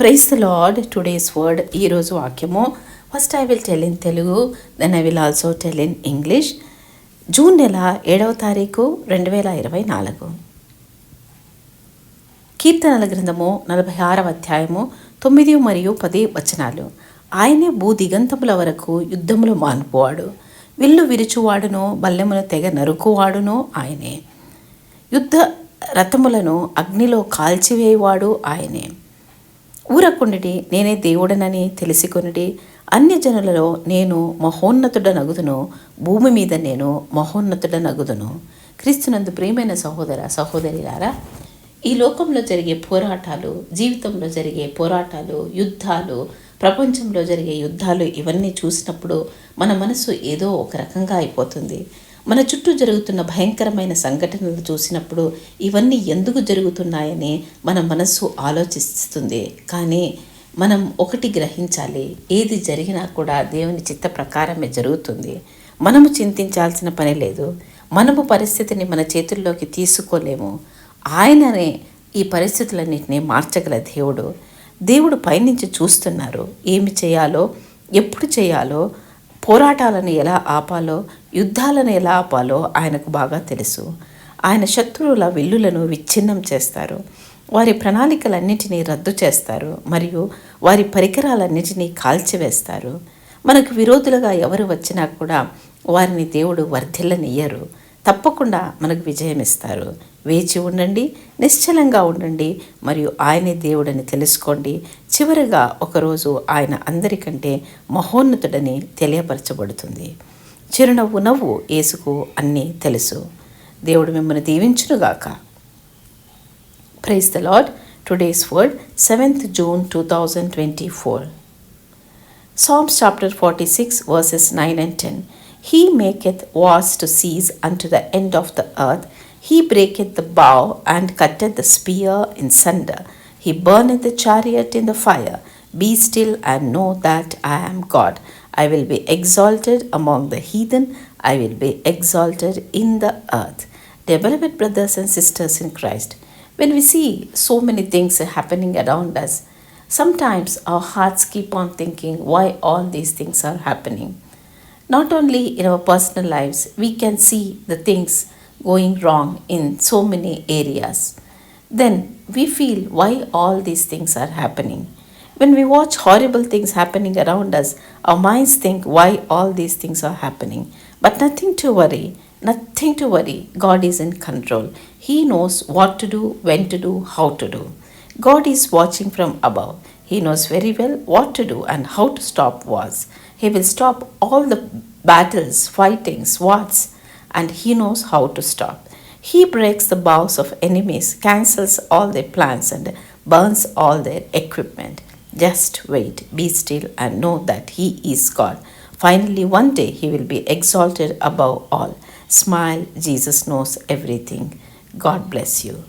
Price lord today's word ఈరోజు వాక్యము. First I will tell in Telugu then I will also tell in English June నెల ఏడవ తారీఖు రెండు వేల ఇరవై నాలుగు. కీర్తనల గ్రంథము నలభై ఆరవ అధ్యాయము తొమ్మిది మరియు పది వచనాలు. ఆయనే భూ దిగంతముల వరకు యుద్ధములు మానుపువాడు. విల్లు విరుచువాడును బల్లెమును తెగ నరుకువాడును ఆయనే. యుద్ధ రథములను అగ్నిలో కాల్చివేయవాడు ఆయనే. ఊరకుండి నేనే దేవుడనని తెలిసికొనిడి. అన్యజనులలో నేను మహోన్నతుడ నగుదును భూమి మీద నేను మహోన్నతుడ నగుదును క్రీస్తునందు ప్రియమైన సహోదర సహోదరిలారా ఈ లోకంలో జరిగే పోరాటాలు జీవితంలో జరిగే పోరాటాలు యుద్ధాలు ప్రపంచంలో జరిగే యుద్ధాలు ఇవన్నీ చూసినప్పుడు మన మనసు ఏదో ఒక రకంగా అయిపోతుంది. మన చుట్టూ జరుగుతున్న భయంకరమైన సంఘటనలు చూసినప్పుడు ఇవన్నీ ఎందుకు జరుగుతున్నాయని మన మనస్సు ఆలోచిస్తుంది. కానీ మనం ఒకటి గ్రహించాలి ఏది జరిగినా కూడా దేవుని చిత్త ప్రకారమే జరుగుతుంది. మనము చింతించాల్సిన పని లేదు. మనము పరిస్థితిని మన చేతుల్లోకి తీసుకోలేము. ఆయననే ఈ పరిస్థితులన్నింటినీ మార్చగల దేవుడు. దేవుడు పైనుంచి చూస్తున్నారు ఏమి చేయాలో ఎప్పుడు చేయాలో పోరాటాలను ఎలా ఆపాలో యుద్ధాలను ఎలా ఆపాలో ఆయనకు బాగా తెలుసు. ఆయన శత్రువుల విల్లులను విచ్ఛిన్నం చేస్తారు. వారి ప్రణాళికలన్నిటినీ రద్దు చేస్తారు మరియు వారి పరికరాలన్నిటినీ కాల్చివేస్తారు. మనకు విరోధులుగా ఎవరు వచ్చినా కూడా వారిని దేవుడు వర్ధిల్లనియ్యరు. తప్పకుండా మనకు విజయం ఇస్తారు వేచి ఉండండి నిశ్చలంగా ఉండండి మరియు ఆయనే దేవుడని తెలుసుకోండి. చివరిగా ఒకరోజు ఆయన అందరికంటే మహోన్నతుడని తెలియపరచబడుతుంది. చిరునవ్వు నవ్వు ఏసుకు అన్నీ తెలుసు. దేవుడు మిమ్మల్ని దీవించునుగాక. Praise the lord today's word seventh June two thousand twenty four. Psalms chapter 46, verses 9 and 10. He maketh wars to cease unto the end of the earth. He breaketh the bow and cutteth the spear in sunder. He burneth the chariot in the fire. Be still and know that I am God. I will be exalted among the heathen. I will be exalted in the earth. Dear beloved brothers and sisters in Christ, when we see so many things happening around us, sometimes our hearts keep on thinking why all these things are happening. Not only in our personal lives, we can see the things going wrong in so many areas. Then we feel why all these things are happening. When we watch horrible things happening around us, our minds think why all these things are happening. But nothing to worry, nothing to worry. God is in control. He knows what to do, when to do, how to do. God is watching from above. He knows very well what to do and how to stop wars. He will stop all the battles, fightings, wars, and he knows how to stop. He breaks the bows of enemies, cancels all their plans, and burns all their equipment. Just wait, be still, and know that He is God. Finally, one day He will be exalted above all. Smile, Jesus knows everything. God bless you.